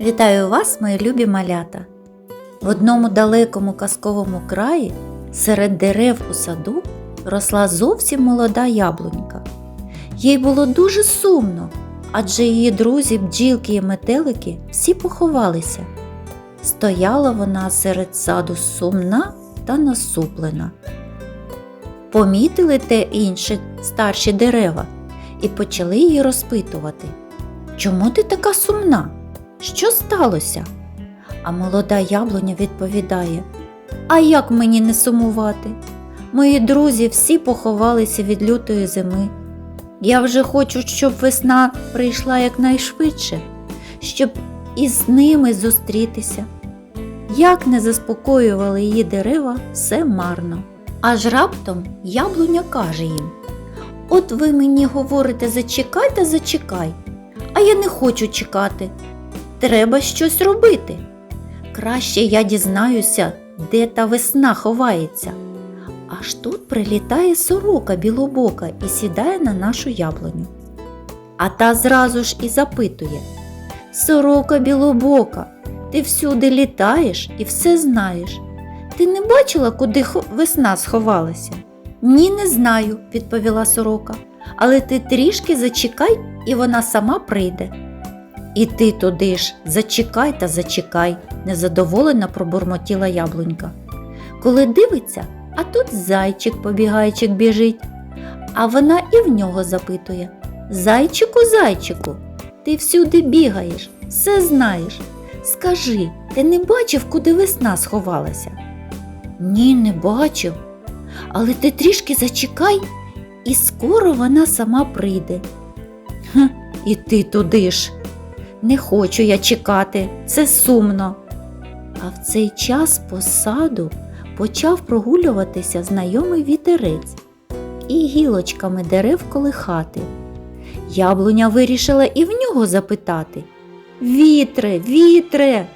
Вітаю вас, мої любі малята! В одному далекому казковому краї серед дерев у саду росла зовсім молода яблунька. Їй було дуже сумно, адже її друзі, бджілки і метелики всі поховалися. Стояла вона серед саду сумна та насуплена. Помітили те інші старші дерева і почали її розпитувати. Чому ти така сумна? Що сталося? А молода яблуня відповідає: А як мені не сумувати? Мої друзі всі поховалися від лютої зими. Я вже хочу, щоб весна прийшла якнайшвидше, щоб із ними зустрітися. Як не заспокоювали її дерева, все марно. Аж раптом яблуня каже їм: От ви мені говорите, зачекай та зачекай, а я не хочу чекати. Треба щось робити. Краще я дізнаюся, де та весна ховається. Аж тут прилітає сорока білобока і сідає на нашу яблуню. А та зразу ж і запитує Сорока білобока, ти всюди літаєш і все знаєш. Ти не бачила, куди весна сховалася? Ні, не знаю, відповіла сорока. Але ти трішки зачекай, і вона сама прийде. І ти туди ж зачекай та зачекай, незадоволена пробурмотіла яблунька. Коли дивиться, а тут зайчик побігайчик біжить. А вона і в нього запитує Зайчику, зайчику, ти всюди бігаєш, все знаєш. Скажи, ти не бачив, куди весна сховалася? Ні, не бачив. Але ти трішки зачекай, і скоро вона сама прийде. Хм, і ти туди ж. Не хочу я чекати, це сумно. А в цей час по саду почав прогулюватися знайомий вітерець і гілочками дерев колихати. Яблуня вирішила і в нього запитати Вітре, вітре,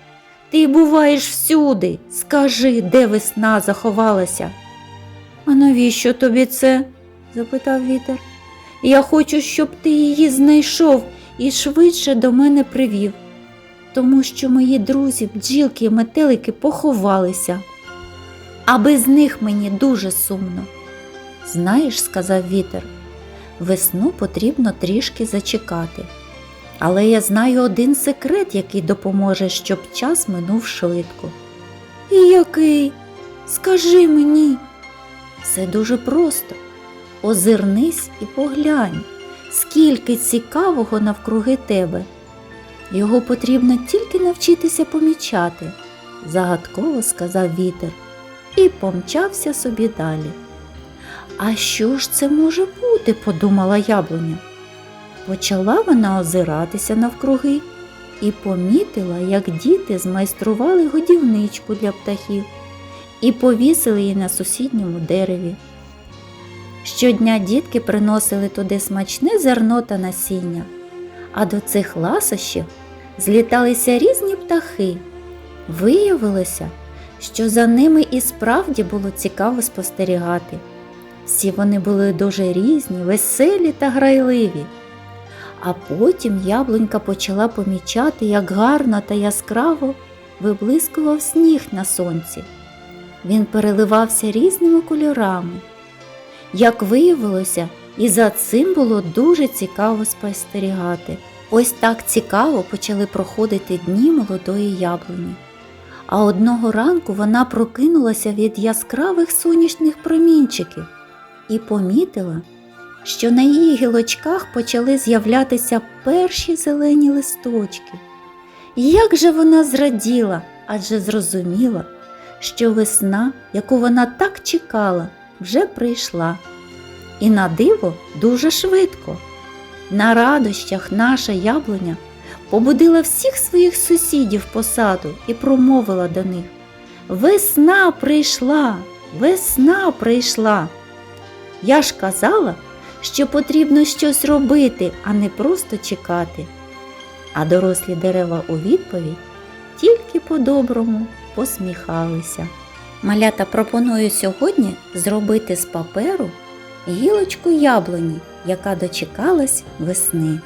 ти буваєш всюди. Скажи, де весна заховалася. А навіщо тобі це? запитав вітер. Я хочу, щоб ти її знайшов і швидше до мене привів, тому що мої друзі, бджілки і метелики поховалися, а без них мені дуже сумно. Знаєш, сказав вітер, весну потрібно трішки зачекати. Але я знаю один секрет, який допоможе, щоб час минув швидко. І який? Скажи мені. Все дуже просто. Озирнись і поглянь скільки цікавого навкруги тебе. Його потрібно тільки навчитися помічати, загадково сказав вітер і помчався собі далі. А що ж це може бути? подумала яблуня. Почала вона озиратися навкруги і помітила, як діти змайстрували годівничку для птахів і повісили її на сусідньому дереві. Щодня дітки приносили туди смачне зерно та насіння, а до цих ласощів зліталися різні птахи. Виявилося, що за ними і справді було цікаво спостерігати. Всі вони були дуже різні, веселі та грайливі. А потім яблунька почала помічати, як гарно та яскраво виблискував сніг на сонці. Він переливався різними кольорами. Як виявилося, і за цим було дуже цікаво спостерігати. Ось так цікаво почали проходити дні молодої яблуні. А одного ранку вона прокинулася від яскравих сонячних промінчиків і помітила, що на її гілочках почали з'являтися перші зелені листочки. Як же вона зраділа, адже зрозуміла, що весна, яку вона так чекала, вже прийшла. І на диво дуже швидко. На радощах наша яблуня побудила всіх своїх сусідів по саду і промовила до них Весна прийшла, весна прийшла. Я ж казала, що потрібно щось робити, а не просто чекати. А дорослі дерева у відповідь тільки по-доброму посміхалися. Малята пропоную сьогодні зробити з паперу гілочку яблуні, яка дочекалась весни.